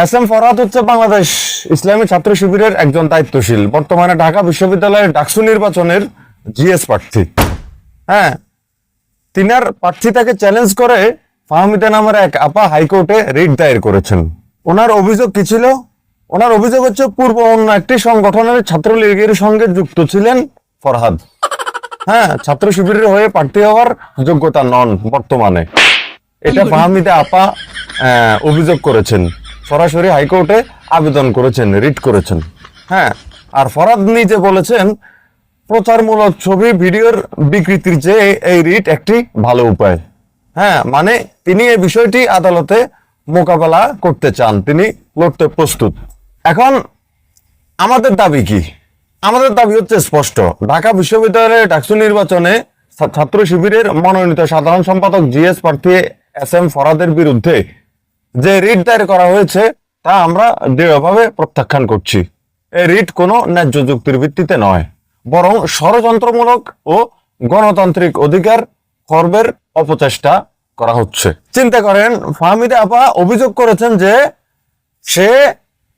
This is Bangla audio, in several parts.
এস এম ফরহাদ হচ্ছে বাংলাদেশ ইসলামী ছাত্র শিবিরের একজন দায়িত্বশীল। বর্তমানে ঢাকা বিশ্ববিদ্যালয়ের ডাকসু নির্বাচনের জিএস প্রার্থী। হ্যাঁ তিনার প্রার্থীতাকে চ্যালেঞ্জ করে ফাহমিদা নামের এক আপা হাইকোর্টে রিট দায়ের করেছেন। ওনার অভিযোগ কি ছিল? ওনার অভিযোগ হচ্ছে পূর্ব অন্য একটি সংগঠনের ছাত্রলীগের সঙ্গে যুক্ত ছিলেন ফরহাদ। হ্যাঁ ছাত্র শিবিরের হয়ে প্রার্থী হওয়ার যোগ্যতা নন বর্তমানে। এটা ফাহমিদা আপা আহ, অভিযোগ করেছেন। সরাসরি হাইকোর্টে আবেদন করেছেন, রিট করেছেন। হ্যাঁ আর ফরাদ নিজে বলেছেন, প্রচারমূলক ছবি, ভিডিওর বিকৃতির চেয়ে এই রিট একটি ভালো উপায়। হ্যাঁ মানে তিনি এই বিষয়টি আদালতে মোকাবেলা করতে চান, তিনি লড়তে প্রস্তুত। এখন আমাদের দাবি কি? আমাদের দাবি হচ্ছে স্পষ্ট। ঢাকা বিশ্ববিদ্যালয়ের ডাকসু নির্বাচনে ছাত্র শিবিরের মনোনীত সাধারণ সম্পাদক জিএস প্রার্থী এস এম ফরাদের বিরুদ্ধে যে রিট দায়ের করা হয়েছে, তা আমরা দৃঢ়ভাবে প্রত্যাখ্যান করছি। এই রিট কোনো ন্যায্য যুক্তির ভিত্তিতে নয়, বরং ষড়যন্ত্রমূলক ও গণতান্ত্রিক অধিকার খর্বের অপচেষ্টা করা হচ্ছে। চিন্তা করেন, ফাহমিদা আপা অভিযোগ করেছেন যে সে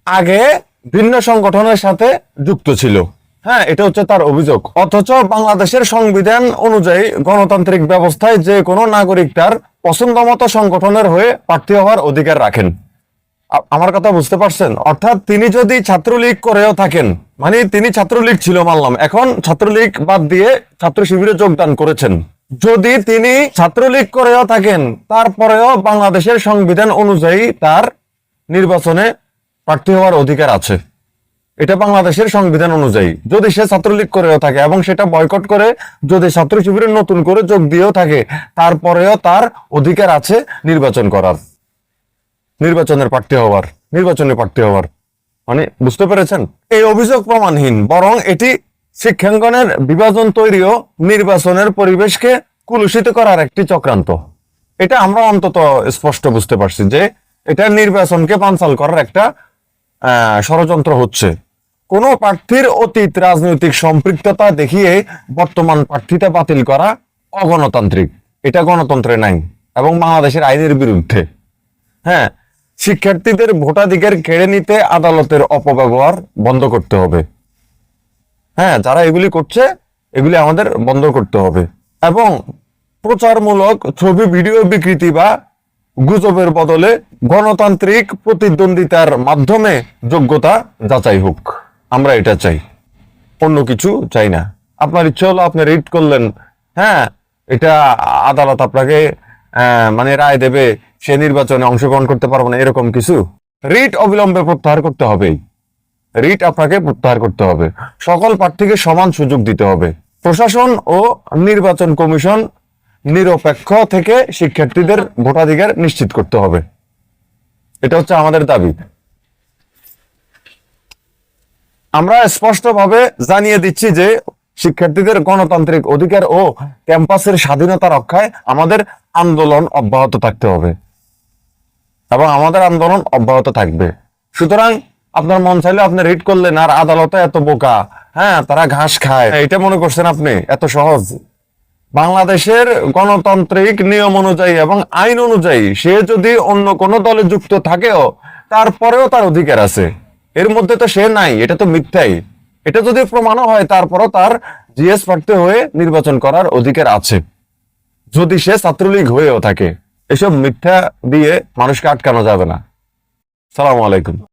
আগে ভিন্ন সংগঠনের সাথে যুক্ত ছিল। হ্যাঁ এটা হচ্ছে তার অভিযোগ। অথচ বাংলাদেশের সংবিধান অনুযায়ী গণতান্ত্রিক ব্যবস্থায় যে কোনো নাগরিক তার পছন্দ মতো সংগঠনের হয়ে প্রার্থী হওয়ার অধিকার রাখেন। আমার কথা বুঝতে পারছেন? অর্থাৎ তিনি যদি ছাত্রলীগ করেও থাকেন মানে তিনি ছাত্রলীগ ছিল মানলাম, এখন ছাত্রলীগ বাদ দিয়ে ছাত্র শিবিরে যোগদান করেছেন। যদি তিনি ছাত্রলীগ করেও থাকেন, তারপরেও বাংলাদেশের সংবিধান অনুযায়ী তার নির্বাচনে প্রার্থী হওয়ার অধিকার আছে। এটা বাংলাদেশের সংবিধান অনুযায়ী। যদি সে ছাত্রলীগ করেও থাকে এবং সেটা বয়কট করে, যদি ছাত্র শিবিরে নতুন করে যোগ দিয়েও থাকে, তারপরেও তার অধিকার আছে নির্বাচন করার। নির্বাচনের প্রার্থী হওয়ার, নির্বাচনে প্রার্থী হওয়ার। মানে বুঝতে পেরেছেন? এই অভিযোগ প্রমাণহীন, বরং এটি শিক্ষাঙ্গনের বিভাজন তৈরিও নির্বাচনের পরিবেশকে কুলুষিত করার একটি চক্রান্ত। এটা আমরা অন্তত স্পষ্ট বুঝতে পারছি যে এটা নির্বাচনকে বানচাল করার একটা ষড়যন্ত্র হচ্ছে। কোন প্রার্থীর অতীত রাজনৈতিক সম্পৃক্ততা দেখিয়ে বর্তমান প্রার্থীতা বাতিল করা অগণতান্ত্রিক। এটা গণতন্ত্রে নাই এবং বাংলাদেশের আইনের বিরুদ্ধে। হ্যাঁ শিক্ষার্থীদের ভোটাধিকার কেড়ে নিতে আদালতের অপব্যবহার বন্ধ করতে হবে। হ্যাঁ যারা এগুলি করছে, এগুলি আমাদের বন্ধ করতে হবে। এবং প্রচারমূলক ছবি, ভিডিও বিকৃতি বা গুজবের বদলে গণতান্ত্রিক প্রতিদ্বন্দ্বিতার মাধ্যমে যোগ্যতা যাচাই হোক। আমরা এটা চাই। অন্য কিছু চাই না। আপনার ইচ্ছে হলো আপনি রিড করলেন। হ্যাঁ এটা আদালত আপনাকে মানে রায় দেবে সে নির্বাচনে অংশগ্রহণ করতে পারবে না, এরকম কিছু। রিট অবিলম্বে প্রত্যাহার করতে হবেই। রিট আপনাকে প্রত্যাহার করতে হবে। সকল প্রার্থীকে সমান সুযোগ দিতে হবে। প্রশাসন ও নির্বাচন কমিশন নিরপেক্ষ থেকে শিক্ষার্থীদের ভোটাধিকার নিশ্চিত করতে হবে। এটা হচ্ছে আমাদের দাবি। আমরা স্পষ্টভাবে জানিয়ে দিচ্ছি যে শিক্ষার্থীদের গণতান্ত্রিক অধিকার ও ক্যাম্পাসের স্বাধীনতা রক্ষায় আমাদের আন্দোলন অব্যাহত থাকতে হবে এবং আমাদের আন্দোলন অব্যাহত থাকবে। সুতরাং আপনার মন চাইলে আপনি রিড করলেন, আর আদালতে এত বোকা? হ্যাঁ তারা ঘাস খায়। এটা মনে করছেন আপনি? এত সহজ। বাংলাদেশের গণতান্ত্রিক নিয়ম অনুযায়ী এবং আইন অনুযায়ী সে যদি অন্য কোনো দলে যুক্ত থাকেও, তারপরেও তার অধিকার আছে। এর মধ্যে তো সে নাই, এটা তো মিথ্যাই। এটা যদি প্রমাণও হয়, তারপরও তার জিএস প্রার্থী হয়ে নির্বাচন করার অধিকার আছে। যদি সে ছাত্রলীগ হয়েও থাকে, এসব মিথ্যা দিয়ে মানুষকে আটকানো যাবে না। সালাম আলাইকুম।